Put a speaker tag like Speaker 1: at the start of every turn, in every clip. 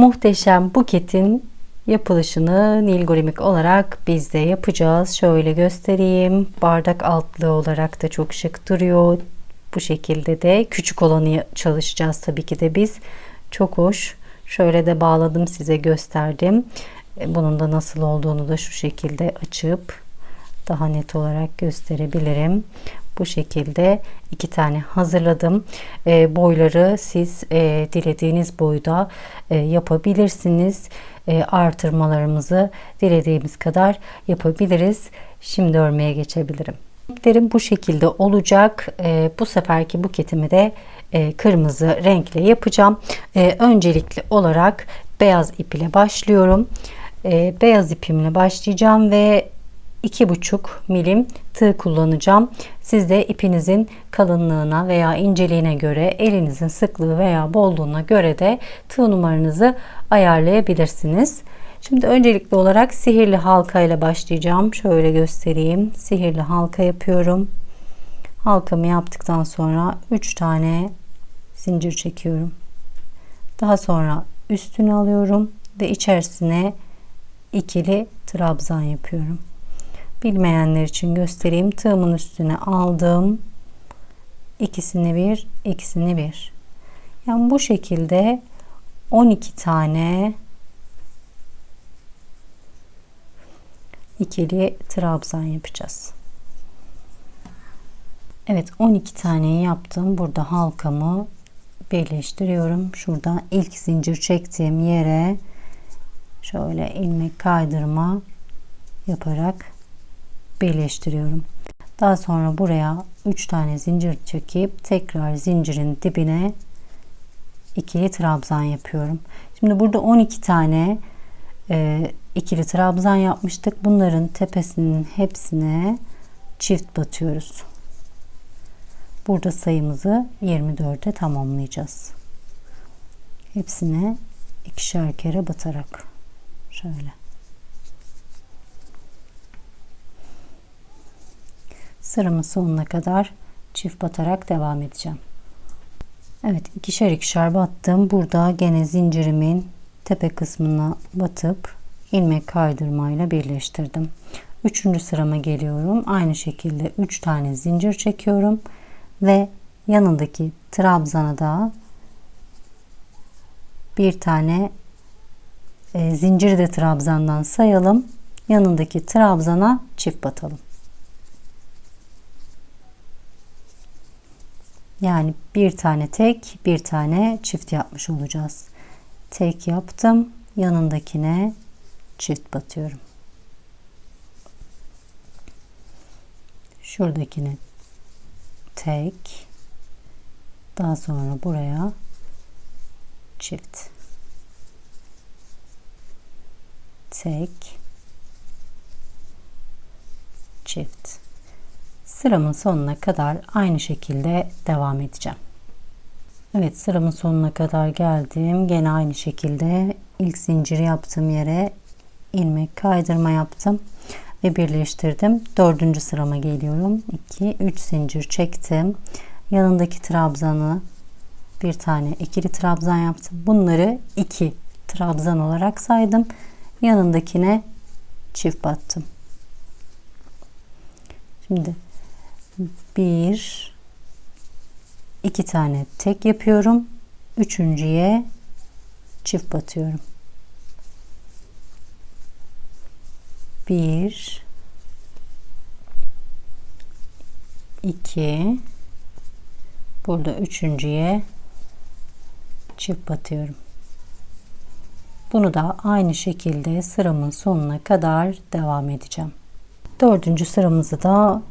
Speaker 1: muhteşem buketin yapılışını nilgorimik olarak biz de yapacağız. Şöyle göstereyim. Bardak altlığı olarak da çok şık duruyor. Bu şekilde de küçük olanı çalışacağız tabii ki de biz. Çok hoş. Şöyle de bağladım size gösterdim. E, bunun da nasıl olduğunu da şu şekilde açıp daha net olarak gösterebilirim. Bu şekilde iki tane hazırladım. E, boyları siz e, dilediğiniz boyda e, yapabilirsiniz. E, artırmalarımızı dilediğimiz kadar yapabiliriz. Şimdi örmeye geçebilirim. İplerim bu şekilde olacak. E, bu seferki buketimi de e, kırmızı renkle yapacağım. E, öncelikli olarak beyaz ip ile başlıyorum. E, beyaz ipimle başlayacağım ve 2,5 milim tığ kullanacağım. Siz de ipinizin kalınlığına veya inceliğine göre elinizin sıklığı veya bolluğuna göre de tığ numaranızı ayarlayabilirsiniz. Şimdi öncelikli olarak sihirli halka ile başlayacağım. Şöyle göstereyim. Sihirli halka yapıyorum. Halkamı yaptıktan sonra 3 tane zincir çekiyorum. Daha sonra üstünü alıyorum ve içerisine ikili trabzan yapıyorum. Bilmeyenler için göstereyim. Tığımın üstüne aldım. İkisini bir, ikisini bir. Yani bu şekilde 12 tane ikili trabzan yapacağız. Evet 12 taneyi yaptım. Burada halkamı birleştiriyorum. Şurada ilk zincir çektiğim yere şöyle ilmek kaydırma yaparak birleştiriyorum. Daha sonra buraya 3 tane zincir çekip tekrar zincirin dibine ikili trabzan yapıyorum. Şimdi burada 12 tane e, ikili trabzan yapmıştık. Bunların tepesinin hepsine çift batıyoruz. Burada sayımızı 24'e tamamlayacağız. Hepsine ikişer kere batarak şöyle. Sıramın sonuna kadar çift batarak devam edeceğim. Evet ikişer ikişer battım. Burada gene zincirimin tepe kısmına batıp ilmek kaydırmayla birleştirdim. Üçüncü sırama geliyorum. Aynı şekilde 3 tane zincir çekiyorum ve yanındaki trabzana da bir tane e, zinciri de trabzandan sayalım. Yanındaki trabzana çift batalım. Yani bir tane tek, bir tane çift yapmış olacağız. Tek yaptım. Yanındakine çift batıyorum. Şuradakine tek. Daha sonra buraya çift. Tek. Çift. Sıramın sonuna kadar aynı şekilde devam edeceğim. Evet sıramın sonuna kadar geldim. Gene aynı şekilde ilk zinciri yaptığım yere ilmek kaydırma yaptım ve birleştirdim. Dördüncü sırama geliyorum. 2 3 zincir çektim. Yanındaki trabzanı bir tane ikili trabzan yaptım. Bunları iki trabzan olarak saydım. Yanındakine çift battım. Şimdi bir iki tane tek yapıyorum. Üçüncüye çift batıyorum. Bir iki burada üçüncüye çift batıyorum. Bunu da aynı şekilde sıramın sonuna kadar devam edeceğim. Dördüncü sıramızı da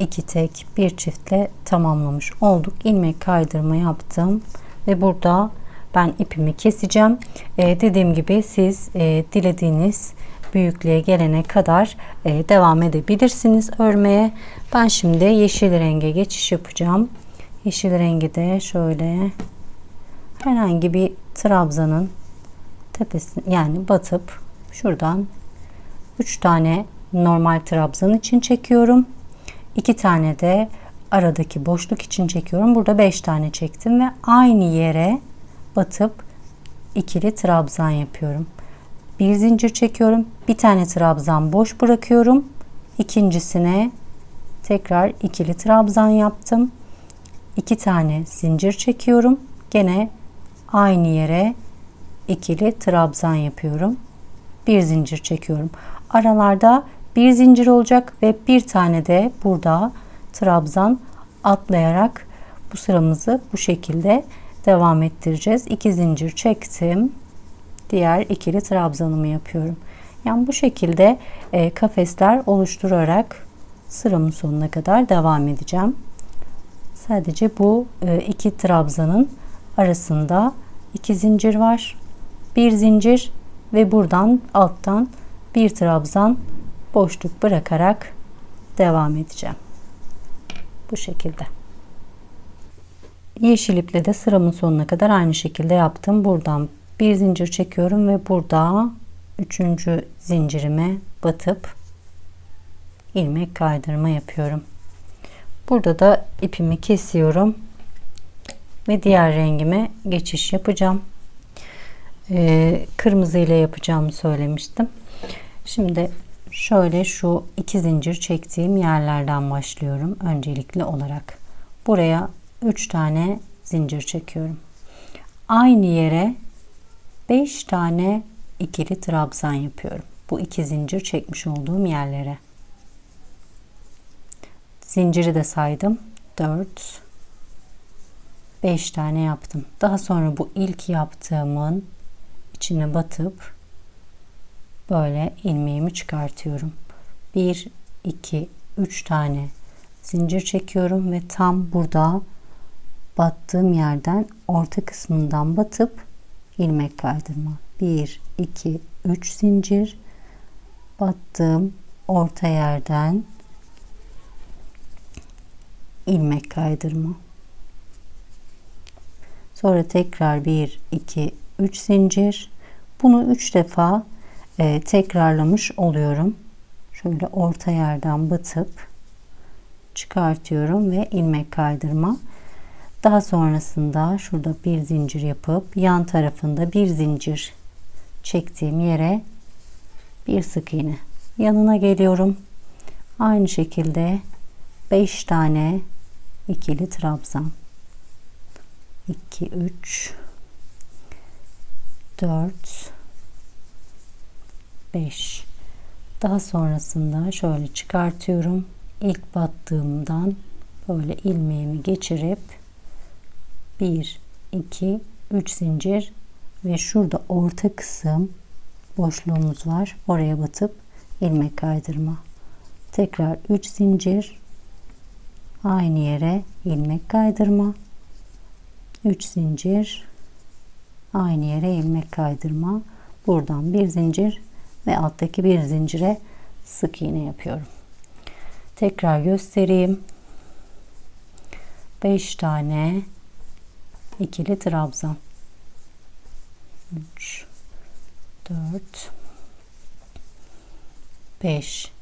Speaker 1: iki tek bir çiftle tamamlamış olduk. ilmek kaydırma yaptım ve burada ben ipimi keseceğim. Ee, dediğim gibi siz e, dilediğiniz büyüklüğe gelene kadar e, devam edebilirsiniz örmeye. Ben şimdi yeşil renge geçiş yapacağım. Yeşil rengi de şöyle herhangi bir trabzanın tepesine yani batıp şuradan 3 tane normal trabzan için çekiyorum. 2 tane de aradaki boşluk için çekiyorum. Burada 5 tane çektim ve aynı yere batıp ikili trabzan yapıyorum. Bir zincir çekiyorum. Bir tane trabzan boş bırakıyorum. İkincisine tekrar ikili trabzan yaptım. İki tane zincir çekiyorum. Gene aynı yere ikili trabzan yapıyorum. Bir zincir çekiyorum. Aralarda bir zincir olacak ve bir tane de burada trabzan atlayarak bu sıramızı bu şekilde devam ettireceğiz. İki zincir çektim. Diğer ikili trabzanımı yapıyorum. Yani bu şekilde e, kafesler oluşturarak sıramın sonuna kadar devam edeceğim. Sadece bu e, iki trabzanın arasında iki zincir var. Bir zincir ve buradan alttan bir trabzan boşluk bırakarak devam edeceğim. Bu şekilde. Yeşil iple de sıramın sonuna kadar aynı şekilde yaptım. Buradan bir zincir çekiyorum ve burada üçüncü zincirime batıp ilmek kaydırma yapıyorum. Burada da ipimi kesiyorum ve diğer rengime geçiş yapacağım. Ee, kırmızı ile yapacağımı söylemiştim. Şimdi şöyle şu iki zincir çektiğim yerlerden başlıyorum öncelikli olarak. Buraya 3 tane zincir çekiyorum. Aynı yere 5 tane ikili trabzan yapıyorum. Bu iki zincir çekmiş olduğum yerlere. Zinciri de saydım. 4 5 tane yaptım. Daha sonra bu ilk yaptığımın içine batıp böyle ilmeğimi çıkartıyorum. 1 2 3 tane zincir çekiyorum ve tam burada battığım yerden orta kısmından batıp ilmek kaydırma. 1 2 3 zincir battığım orta yerden ilmek kaydırma. Sonra tekrar 1 2 3 zincir. Bunu 3 defa e, tekrarlamış oluyorum. Şöyle orta yerden batıp çıkartıyorum ve ilmek kaydırma. Daha sonrasında şurada bir zincir yapıp yan tarafında bir zincir çektiğim yere bir sık iğne yanına geliyorum. Aynı şekilde 5 tane ikili trabzan 2 3 4 5 daha sonrasında şöyle çıkartıyorum. İlk battığımdan böyle ilmeğimi geçirip 1 2 3 zincir ve şurada orta kısım boşluğumuz var. Oraya batıp ilmek kaydırma. Tekrar 3 zincir. Aynı yere ilmek kaydırma. 3 zincir. Aynı yere ilmek kaydırma. Buradan bir zincir ve alttaki bir zincire sık iğne yapıyorum. Tekrar göstereyim. 5 tane ikili trabzan. 3 4 5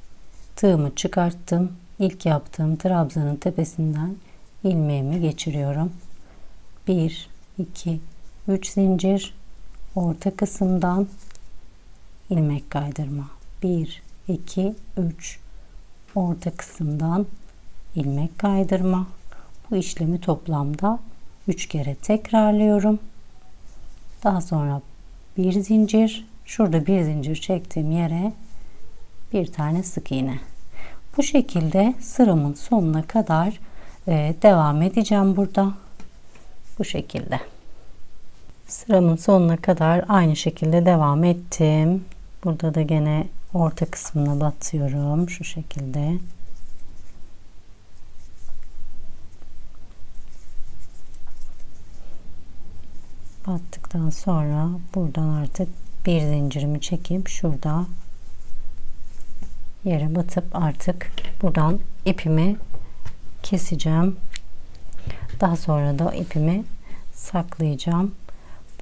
Speaker 1: tığımı çıkarttım. İlk yaptığım trabzanın tepesinden ilmeğimi geçiriyorum. 1 2 3 zincir. Orta kısımdan ilmek kaydırma. 1 2 3 orta kısımdan ilmek kaydırma. Bu işlemi toplamda 3 kere tekrarlıyorum. Daha sonra bir zincir. Şurada bir zincir çektiğim yere bir tane sık iğne. Bu şekilde sıramın sonuna kadar e, devam edeceğim burada. Bu şekilde. Sıramın sonuna kadar aynı şekilde devam ettim burada da gene orta kısmına batıyorum şu şekilde battıktan sonra buradan artık bir zincirimi çekip şurada yere batıp artık buradan ipimi keseceğim. Daha sonra da ipimi saklayacağım.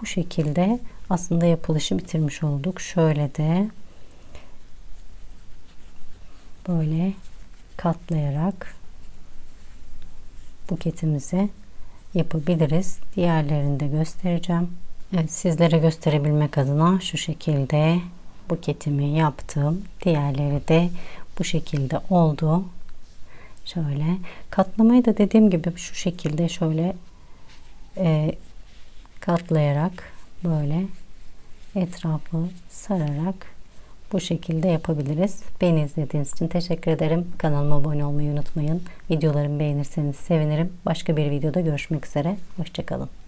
Speaker 1: Bu şekilde aslında yapılışı bitirmiş olduk. Şöyle de böyle katlayarak buketimizi yapabiliriz. Diğerlerini de göstereceğim. Evet, sizlere gösterebilmek adına şu şekilde buketimi yaptım. Diğerleri de bu şekilde oldu. Şöyle katlamayı da dediğim gibi şu şekilde şöyle e, katlayarak böyle etrafı sararak bu şekilde yapabiliriz. Beni izlediğiniz için teşekkür ederim. Kanalıma abone olmayı unutmayın. Videolarımı beğenirseniz sevinirim. Başka bir videoda görüşmek üzere. Hoşçakalın.